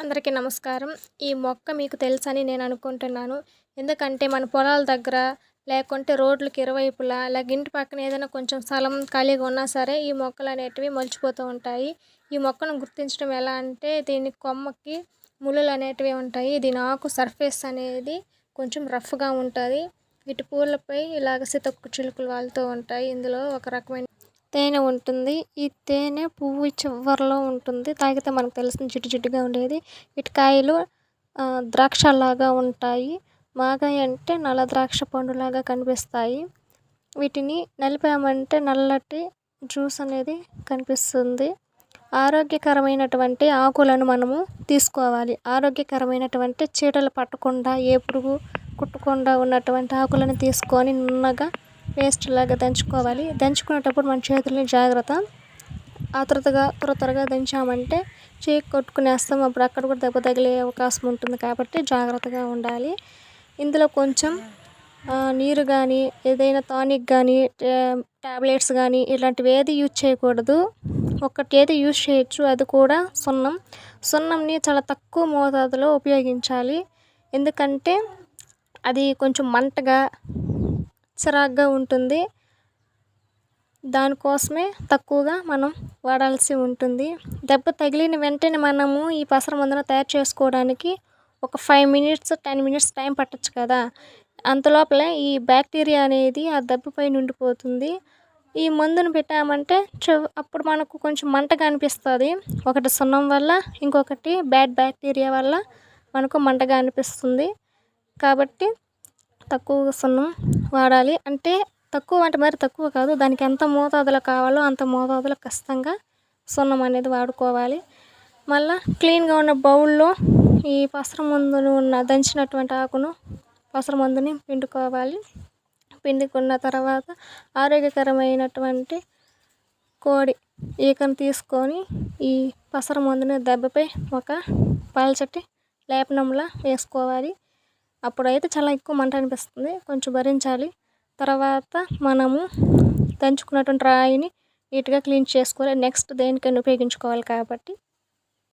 అందరికీ నమస్కారం. ఈ మొక్క మీకు తెలుసని నేను అనుకుంటున్నాను. ఎందుకంటే మన పొలాల దగ్గర లేకుంటే రోడ్లకి ఇరువైపులా లేక ఇంటి పక్కన ఏదైనా కొంచెం స్థలం ఖాళీగా ఉన్నా సరే ఈ మొక్కలు అనేటివి మొలిచిపోతూ ఉంటాయి. ఈ మొక్కను గుర్తించడం ఎలా అంటే దీని కొమ్మకి ముళ్ళులు అనేటివి ఉంటాయి. దీని ఆకు సర్ఫేస్ అనేది కొంచెం రఫ్గా ఉంటుంది. వీటి పూలపై ఇలాగ సీతక్క చిలుకలు వాళ్తూ ఉంటాయి. ఇందులో ఒక రకమైన తేనె ఉంటుంది. ఈ తేనె పువ్వు చివరిలో ఉంటుంది. తాగితే మనకు తెలిసిన జిడ్డు జిడ్డుగా ఉండేది. వీటి కాయలు ద్రాక్షలాగా ఉంటాయి. మాగాయ అంటే నల్ల ద్రాక్ష పండులాగా కనిపిస్తాయి. వీటిని నలిపామంటే నల్లటి జ్యూస్ అనేది కనిపిస్తుంది. ఆరోగ్యకరమైనటువంటి ఆకులను మనము తీసుకోవాలి. ఆరోగ్యకరమైనటువంటి చీడలు పట్టకుండా ఏ పురుగు కుట్టకుండా ఉన్నటువంటి ఆకులను తీసుకొని నున్నగా పేస్ట్ లాగా దంచుకోవాలి. దంచుకునేటప్పుడు మన చేతుల్ని జాగ్రత్త ఆతృతగా త్వర త్వరగా దంచామంటే చేయి కొట్టుకునేస్తాం అప్పుడు అక్కడ కూడా దెబ్బ తగిలే అవకాశం ఉంటుంది కాబట్టి జాగ్రత్తగా ఉండాలి. ఇందులో కొంచెం నీరు కానీ ఏదైనా టానిక్ కానీ ట్యాబ్లెట్స్ కానీ ఇలాంటివి ఏది యూజ్ చేయకూడదు. ఒకటి ఏది యూజ్ చేయొచ్చు అది కూడా సున్నం. సున్నంని చాలా తక్కువ మోతాదులో ఉపయోగించాలి. ఎందుకంటే అది కొంచెం మంటగా చిరాగ్గా ఉంటుంది. దానికోసమే తక్కువగా మనం వాడాల్సి ఉంటుంది. దెబ్బ తగిలిన వెంటనే మనము ఈ పసర మందును తయారు చేసుకోవడానికి ఒక five minutes ten minutes time పట్టచ్చు కదా. అంతలోపలే ఈ బ్యాక్టీరియా అనేది ఆ దెబ్బపై ఉండిపోతుంది ఈ మందును పెట్టామంటే అప్పుడు మనకు కొంచెం మంటగా అనిపిస్తుంది. ఒకటి సున్నం వల్ల ఇంకొకటి బ్యాడ్ బ్యాక్టీరియా వల్ల మనకు మంటగా అనిపిస్తుంది. కాబట్టి తక్కువ సున్నం వాడాలి. అంటే తక్కువ అంటే మరి తక్కువ కాదు. దానికి ఎంత మోతాదులో కావాలో అంత మోతాదులో ఖచ్చితంగా సున్నం అనేది వాడుకోవాలి. మళ్ళీ క్లీన్గా ఉన్న బౌల్లో ఈ పసర మందును ఉన్న దంచినటువంటి ఆకును పసర మందుని పిండుకోవాలి. పిండుకున్న తర్వాత ఆరోగ్యకరమైనటువంటి కోడి ఈకను తీసుకొని ఈ పసర మందుని దెబ్బపై ఒక పల్చటి లేపనంలా వేసుకోవాలి. అప్పుడైతే చాలా ఎక్కువ మంట అనిపిస్తుంది. కొంచెం భరించాలి. తర్వాత మనము దంచుకున్నటువంటి రాయిని నీట్గా క్లీన్ చేసుకోవాలి. నెక్స్ట్ దేనికైనా ఉపయోగించుకోవాలి కాబట్టి.